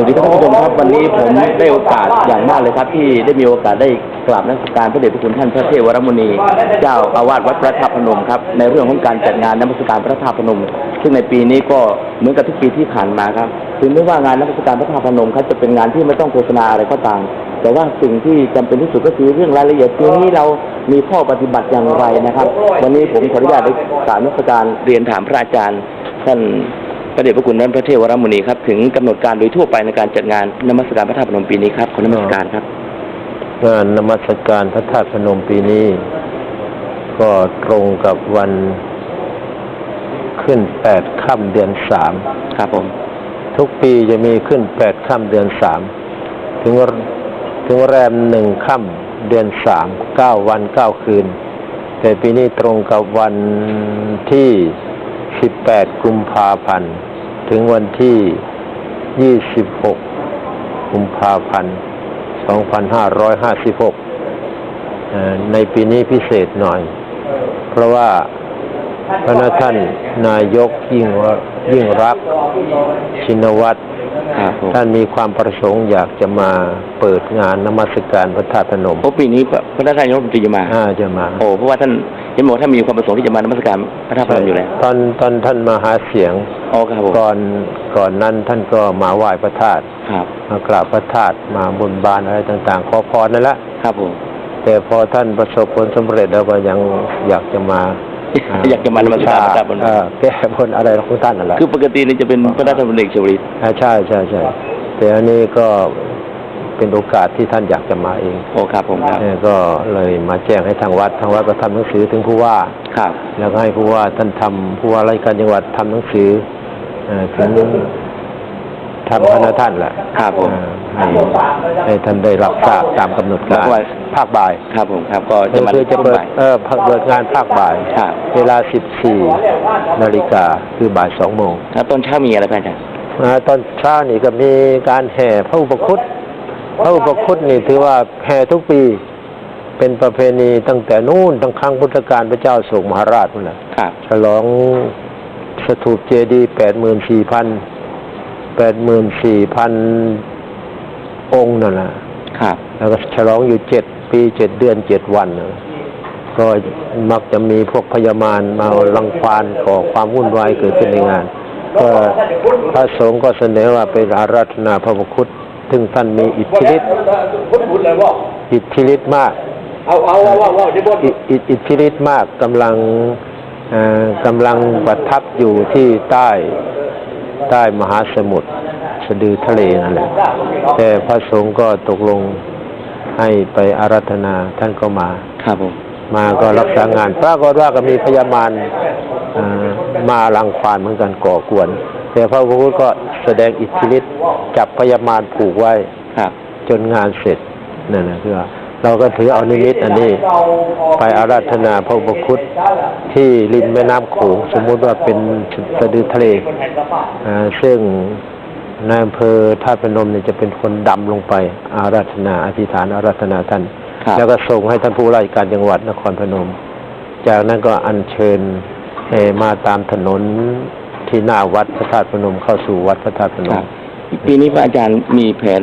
สวัสดีครับท่านผู้ชมครับวันนี้ผมได้โอกาสอย่างมากเลยครับ ที่ได้มีโอกาสได้กราบนักการพระเดชพระคุณท่านพระเทพวรมุนี เจ้าอาวาสวัดพระธาตุพนมครับในเรื่องของการจัดงานนมัสการพระธาตุพนม ซึ่งในปีนี้ก็เหมือนกับทุกปีที่ผ่านมาครับถึงไม่ว่างานนมัสการพระธาตุพนมครับจะเป็นงานที่ไม่ต้องโฆษณาอะไรก็ตามแต่ว่าสิ่งที่จำเป็นที่สุดก็คือเรื่องรายละเอียดที่นี้เรามีข้อปฏิบัติอย่างไรนะครับ วันนี้ผมขออนุญาตได้กราบนมัสการเรียนถามพระอาจารย์ท่าน พระเดชพระคุณท่านพระเทวรมุนีครับถึงกำหนดการโดยทั่วไปในการจัดงานนมัสการพระธาตุพนมปีนี้ครับขอนมัสการครับงานนมัสการพระธาตุพนมปีนี้ ก็ตรงกับวันขึ้นแปดค่ำเดือนสามครับผม ทุกปีจะมีขึ้นแปดค่ำเดือนสามถึงถึงแรมหนึ่งค่ำเดือนสามเก้าวันเก้าคืน แต่ปีนี้ตรงกับวันที่สิบแปดกุมภาพันธ์ ถึงวันที่ยี่สิบหกกุมภาพันธ์ 2556เอ่อในปีนี้พิเศษหน่อย เพราะว่าพระนาท่านนายกยิ่งว่ายิ่งรักษณ์ชินวัตรครับผมท่านมีความประสงค์อยากจะมาเปิดงานนมัสการพระธาตุพนมเพราะปีนี้พระพระนายกรัฐมนตรีจะมา อ่าจะมา โอ้เพราะว่าท่านเห็นบอกว่าท่านมีความประสงค์ที่จะมานมัสการพระธาตุพนมอยู่แล้วตอนตอนท่านมาหาเสียงโอ้ครับผมก่อนก่อนนั้นท่านก็มาไหว้พระธาตุครับมากราบพระธาตุมาบนบานอะไรต่างๆ ขอพรนั่นแหละครับผมแต่พอท่านประสบผลสำเร็จแล้วก็ยังอยากจะมาอยากจะมานมัสการพระธาตุพนมเอ่อแก้บนอะไรของท่านนั่นแหละคือปกตินี่จะเป็นพระราชดำเนินเฉลิมอ่าใช่ใช่ใช่แต่อันนี้ก็ เป็นโอกาสที่ท่านอยากจะมาเองโอ้ครับผมครับ เออก็เลยมาแจ้งให้ทางวัดทางวัดก็ทำหนังสือถึงผู้ว่า ครับ แล้วก็ให้ผู้ว่าท่านทำผู้ว่าราชการจังหวัดทำหนังสือเอ่อถึงทำคณะท่านแหละครับผม เอ่อให้ให้ท่านได้รับทราบตามกำหนดการแล้วว่า ภาคบ่ายครับผมครับก็จะมาคือจะเปิดบ่ายเออเปิดงานภาคบ่าย ครับเวลา 14 นาฬิกาคือบ่าย 2 โมงแล้วตอนเช้ามีอะไรพระอาจารย์อ่าตอนเช้านี่ก็มีการแห่พระอุปคุต พระอุปคุตนี่ถือว่าแห่ทุกปีเป็นประเพณีตั้งแต่นู่นตั้งครั้งพุทธกาลพระเจ้าโศกมหาราชนั่นแหละฉลองสถูปเจดีย์แปดหมื่นสี่พันแปดหมื่นสี่พันองค์นั่นแหละแล้วก็ฉลองอยู่เจ็ดปีเจ็ดเดือนเจ็ดวันนะก็มักจะมีพวกพญามารมาลังควานก่อความวุ่นวายเกิดขึ้นในงาน ก็พระสงฆ์ก็เสนอว่าเป็นอาราธนาพระพุทธ ซึ่งท่านมีอิทธิฤทธิ์อิทธิฤทธิ์มากเอาเอาเอาเอาเอาที่บนอิอิอิทธิฤทธิ์มากกำลังเอ่อกำลังประทับอยู่ที่ใต้ใต้มหาสมุทรสะดือทะเลนั่นแหละแต่พระสงฆ์ก็ตกลงให้ไปอารัธนาท่านก็มาครับผมมาก็รักษางานปรากฏว่าก็มีพญามารเอ่อมาลังควานเหมือนกันก่อกวน แต่พระพุทธก็แสดงอิทธิฤทธิ์จับพญามารผูกไว้ครับจนงานเสร็จนั่นนะคือว่าเราก็ถือเอานิมิตอันนี้ ไปอาราธนาพระอุปคุตที่ริมแม่น้ำโขงสมมุติว่าเป็นสะดือทะเลอ่าซึ่งนายอำเภอท่าตุพนมเนี่ยจะเป็นคนดำลงไป อาราธนาอธิษฐานอาราธนาท่านครับแล้วก็ส่งให้ท่านผู้ราชการจังหวัดนครพนม จากนั้นก็อัญเชิญเอ่อมาตามถนน ที่หน้าวัดพระธาตุพนมเข้าสู่วัดพระธาตุพนครัมบปีนี้พระอาจารย์มีแผน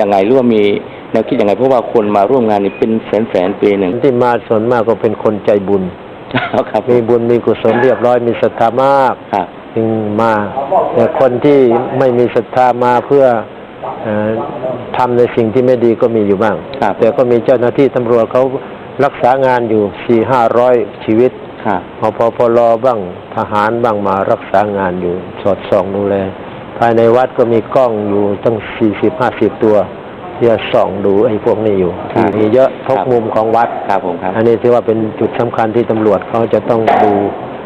ยังไงหรือว่ามีแนวคิดยังไงเพราะว่าคนมาร่วมงานนี่เป็นแสนแสนๆปีหนึ่งที่มาส่วนมากก็เป็นคนใจบุญครับผมีมบุญมีกุศลเรียบร้อยมีศรัทธามากครับจึงมาแต่คนที่ไม่มีศรัทธามาเพื่อเออทำในสิ่งที่ไม่ดีก็มีอยู่บ้างครับแต่ก็มีเจ้าหน้าที่ตำรวจเขารักษางานอยู่สี่ห้าร้อยชีวิต ครับพอพอพอรอบ้างทหารบ้างมารักษางานอยู่ สอดส่องดูแล ภายในวัดก็มีกล้องอยู่ตั้งสี่สิบห้าสิบตัวที่จะส่องดูไอ้พวกนี้อยู่ครับมีเยอะทุกครับมุมของวัด ครับผมครับอันนี้ถือว่าเป็นจุดสำคัญที่ตำรวจเขาจะต้องดู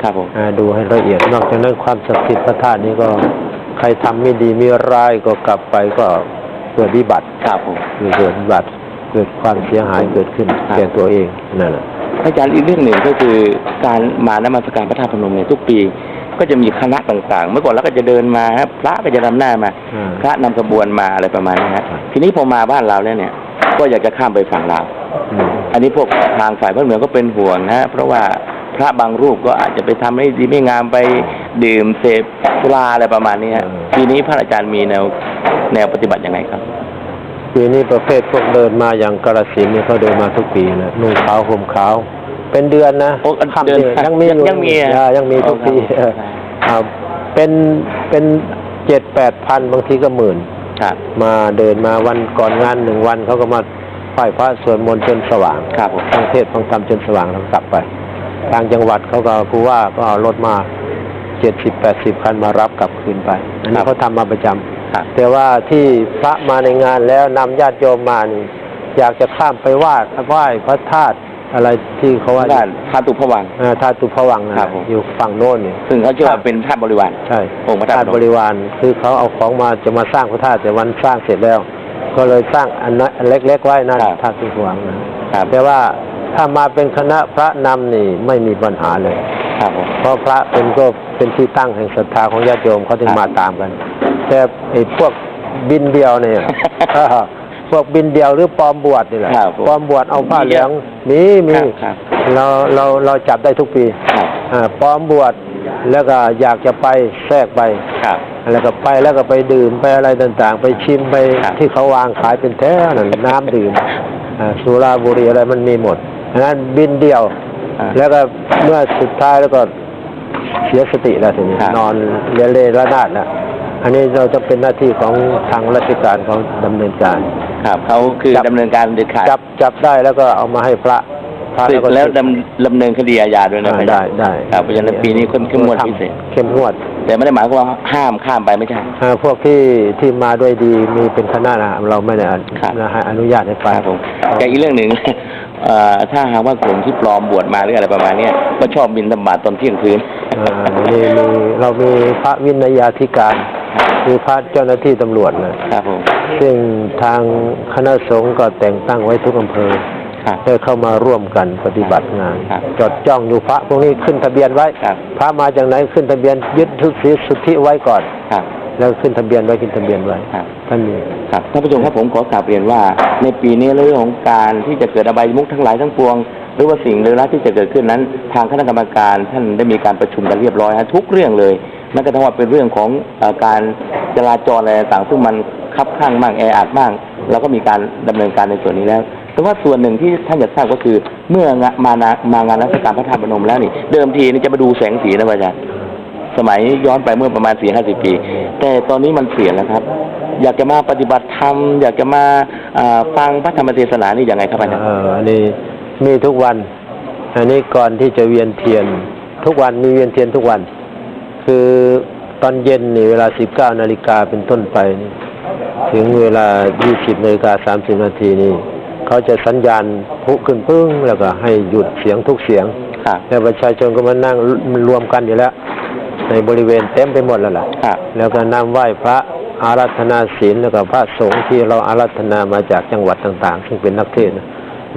ครับผมอ่าดูให้ละเอียด นอกจากนั้นความศักดิ์สิทธิ์พระธาตุนี้ก็ใครทำไม่ดีมีร้ายก็กลับไปก็เกิดวิบัติครับผมคือเกิดวิบัติเกิดความเสียหายเกิดขึ้นครับ แก่ตัวเองนั่นแหละพระ อาจารย์อีกเรื่องหนึ่งก็คือการมานมัสการพระธาตุพนมเนี่ยทุกปี ก็จะมีคณะต่างๆ เมื่อก่อนเราก็จะเดินมาครับพระก็จะนำหน้ามาอ่าพระนำขบวนมาอะไรประมาณนี้ฮะครับทีนี้พอมาบ้านเราแล้วเนี่ย ก็อยากจะข้ามไปฝั่งลาวอืมอันนี้พวกทางฝ่ายพระเหนือก็เป็นห่วงนะฮะเพราะว่าพระบางรูปก็อาจจะไปทำให้ดีไม่งามไปดื่มเสพสุราอะไรประมาณนี้ฮะปีนี้พระอาจารย์มีแนวแนวปฏิบัติยังไงครับ ปีนี้ประเภทพวกเดินมาอย่างกระสินธุ์นี่เขาเดินมาทุกปีนะนุ่งขาวห่มขาว เป็นเดือนนะโอ้อันค่ำเดือนดืยังมีอยู่ยังมีอะอ่ายังมีทุกปีอ๋อครับเออครับเป็นเป็นเจ็ดแปดพันบางทีก็หมื่นครับมาเดินมาวันก่อนงานหนึ่งวันเขาก็มาไหว้พระสวดมนต์จนสว่างครับผมฟังเทศน์ฟังธรรมจนสว่างแล้วกลับไป ทางจังหวัดเขาก็ผู้ว่าก็เอารถมาเจ็ดสิบแปดสิบคันมารับกลับคืนไปอันนี้เขาทำมาประจำครับ แต่ว่าที่พระมาในงานแล้วนำญาติโยมมานี่อยากจะข้ามไปไหว้ไหว้พระธาตุอะไรที่เขาว่าด้านพระตุพระวังเอ่อธาตุตุพระวังนะครับผมอยู่ฝั่งโน้นนี่ซึ่งเขาเชื่อว่าเป็นธาตุบริวารใช่องค์พระธาตุธาตุบริวารคือเขาเอาของมาจะมาสร้างพระธาตุแต่วันสร้างเสร็จแล้ว ก็เลยสร้างอันน้อยอันเล็กๆไว้นั่นครับธาตุตุพระวังนะครับแต่ว่าถ้ามาเป็นคณะพระนำนี่ไม่มีปัญหาเลยครับผมเพราะพระเป็นก็เป็นที่ตั้งแห่งศรัทธาของญาติโยมเขาถึงครับมาตามกัน แต่ไอ้พวกบินเดียวเนี่ยเออพวกบินเดียวหรือปลอมบวชนี่แหละครับผมปลอมบวชเอาผ้าเหลืองมีมีครับครับ เราเราเราจับได้ทุกปีครับอ่าปลอมบวชแล้วก็อยากจะไปแทรกไป ครับ แล้วก็ไปแล้วก็ไปดื่มไปอะไรต่างๆ ไปชิมไปครับ ที่เขาวางขายเป็นแท้นั่นน้ำดื่มอ่าสุราบุหรี่อะไรมันมีหมดดังนั้นบินเดียว อ่า แล้วก็เมื่อสุดท้ายแล้วก็เสียสติแล้วทีนี้ครับ นอนเรียนเล่ระนาดแล้ว อันนี้เราจะเป็นหน้าที่ของทางราชการเขาดำเนินการ ครับเขาคือจับ ดำเนินการเด็ดขาดจับจับได้แล้วก็เอามาให้พระพระสึกก็แล้วสึกดำดำเนินคดีอาญาด้วยนะอ่าพระอาได้จารย์ได้ครับเพราะฉะนั้นปีนี้เข้มเข้มงวดพิเศษ เข้มงวด แต่ไม่ได้หมายความว่าห้ามข้ามไปไม่ใช่ อ่าพวกที่ที่มาด้วยดีมีเป็นคณะนะเราไม่ได้อนุครับ นะให้อนุญาตให้ไปครับผมแต่อีกเรื่องหนึ่ง เอ่อถ้าหากว่ากลุ่มที่ปลอมบวชมาหรืออะไรประมาณเนี้ยก็ชอบบินธบาตตอนเที่ยงคืน อ่ามีมีเรามีพระวินัยาธิการ คือพระเจ้าหน้าที่ตำรวจนะครับผม ซึ่งทางคณะสงฆ์ก็แต่งตั้งไว้ทุกอำเภอครับได้เข้ามาร่วมกันปฏิบัติงาน ครับจดจ้องอยู่พระพวกนี้ขึ้นทะเบียนไว้ ครับ พระมาจากไหนขึ้นทะเบียนยึดทุกสีสุทธิไว้ก่อน ครับ แล้วขึ้นทะเบียนไว้ขึ้นทะเบียนไว้ครับ ท่านมีครับท่านผู้ชมครับผมขอกราบเรียนว่า ในปีนี้เรื่องของการที่จะเกิดอบายมุขทั้งหลายทั้งปวง หรือว่าสิ่งเลวร้ายที่จะเกิดขึ้นนั้น ทางคณะกรรมการท่านได้มีการประชุมกันเรียบร้อยฮะทุกเรื่องเลยแม้กระทั่งว่าเป็นเรื่องของอการจราจรอะไรต่างซึ่งมันคับข้างมากแออัดมากเราก็มีการดำเนินการในส่วนนี้แล้ว แต่ว่าส่วนหนึ่งที่ท่านอยากทราบก็คือ เมื่อมานามางานรัชการพระธาตุพนมแล้วนี่ เดิมทีนี่จะมาดูแสงสีนะพระอาจารย์สมัยย้อนไปเมื่อประมาณสี่ห้าสิบปี แต่ตอนนี้มันเปลี่ยนแล้วครับ อยากจะมาปฏิบัติธรรมอยากจะมาฟังพระธรรมเทศนานี่ยังไงครับอาจารย์อันนี้ มีทุกวัน อันนี้ก่อนที่จะเวียนเทียน ทุกวันมีเวียนเทียนทุกวัน คือตอนเย็นนี่เวลา19นาฬิกาเป็นต้นไปนี่ถึงเวลา20นาฬิกา30นาทีนี่เขาจะสัญญาณพลุขึ้นปึ้ง แล้วก็ให้หยุดเสียงทุกเสียงครับแล้วประชาชนก็มานั่งรวมกันอยู่แล้ว ในบริเวณเต็มไปหมดแล้วล่ะครับแล้วก็นำไหว้พระอารัธนาศีลแล้วก็พระสงฆ์ที่เราอารัธนามาจากจังหวัดต่าง ๆ ซึ่งเป็นนักเทศน์นะ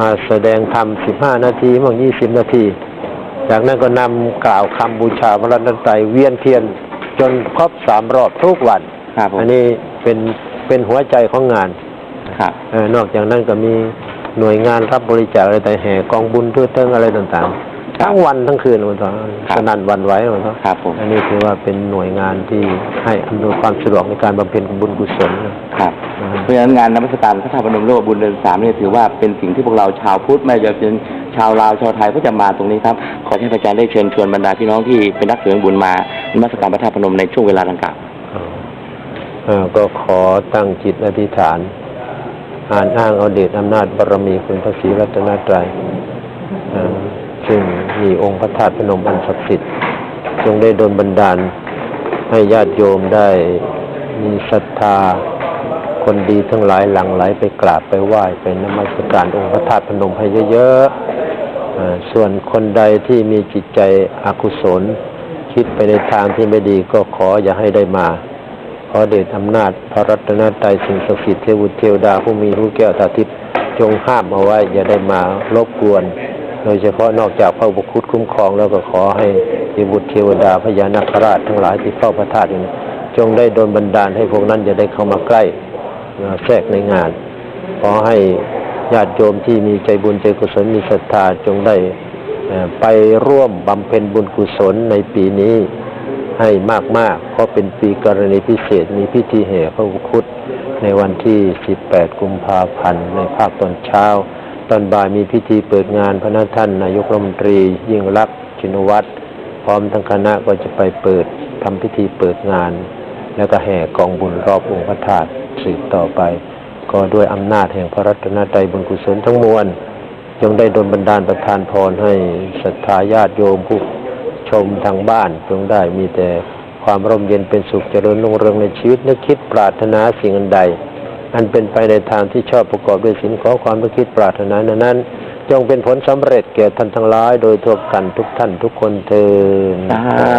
มาแสดงธรรม15นาทีมั่ง20นาที จากนั้นก็นำกล่าวคำบูชาพระรัตนตรัยเวียนเทียนจนครบสามรอบทุกวัน ครับผมอันนี้เป็นเป็นหัวใจของงานครับเออนอกจากนั้นก็มีหน่วยงานรับบริจาคอะไรแต่แห่กองบุญทั่วเทิงอะไรต่างๆ ทั้งวันทั้งคืนมันต้องสนั่นหวันไหวมันต้องครับผมอันนี้ถือว่าเป็นหน่วยงานที่ให้อำนวยความสะดวกในการบำเพ็ญบุญกุศลนะครับอ่าเพราะฉะนั้นงานนมัสการพระธาตุพนมหรือว่าบุญเดือนสามเนี่ยถือว่าเป็นสิ่งที่พวกเราชาวพุทธไม่ว่าจะเป็นชาวลาวชาวไทยก็จะมาตรงนี้ครับขอให้พระอาจารย์ได้เชิญชวนบรรดาพี่น้องที่เป็นนักเสริมบุญมานมัสการพระธาตุพนมในช่วงเวลาดังกล่าวเอ่อก็ขอตั้งจิตอธิษฐานอ่านอ้างเอาเดชอำนาจบารมีคุณพระศรีรัตนตรัยเอ่อ ซึ่งมีองค์พระธาตุพนมอันศักดิ์สิทธิ์จงได้ดลบันดาล ให้ญาติโยมได้มีศรัทธา คนดีทั้งหลายหลั่งไหลไปกราบไปไหว้ไปนมัสการองค์พระธาตุพนมให้เยอะๆส่วนคนใดที่มีจิตใจอกุศล คิดไปในทางที่ไม่ดีก็ขออย่าให้ได้มาขอเดชอำนาจพระรัตนตรัยสิ่งศักดิ์สิทธิ์เทวุเทวดาผู้มีรู้แก้วตาทิพย์จงห้ามเอาไว้ อย่าได้มา รบกวน โดยเฉพาะนอกจากพระบุคุตคุ้มครองแล้วก็ขอให้เทวุตเทวดาพญานาคราชทั้งหลายที่เฝ้าพระธาตุนี้จงได้โดนบันดาลให้พวกนั้นจะได้เข้ามาใกล้แทรกในงาน ขอให้ญาติโยมที่มีใจบุญใจกุศลมีศรัทธาจงได้ไปร่วมบำเพ็ญบุญกุศลในปีนี้ให้มากๆ เพราะเป็นปีกรณีพิเศษมีพิธีแห่พระอุคุตในวันที่ 18 กุมภาพันธ์ในภาคตอนเช้า ตอนบ่ายมีพิธีเปิดงานพระนาท่านนายกรัฐมนตรี ยิ่งรักชินวัตรพร้อมทั้งคณะก็จะไปเปิดทำพิธีเปิดงาน แล้วก็แห่กองบุญรอบองค์พระธาตุสืบต่อไป ก็ด้วยอำนาจแห่งพระรัตนตรัยบุญกุศลทั้งมวลจงได้ดลบันดาลประทานพรให้ศรัทธาญาติโยมผู้ชมทางบ้านจงได้มีแต่ความร่มเย็นเป็นสุขเจริญรุ่งเรืองในชีวิตนึกคิดปรารถนาสิ่งอันใด อันเป็นไปในทางที่ชอบประกอบด้วยศีลขอความประคิดปรารถนานั้น จงเป็นผลสำเร็จแก่ท่านทั้งหลายโดยทั่วกันทุกท่านทุกคนเทินสา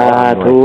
ธุ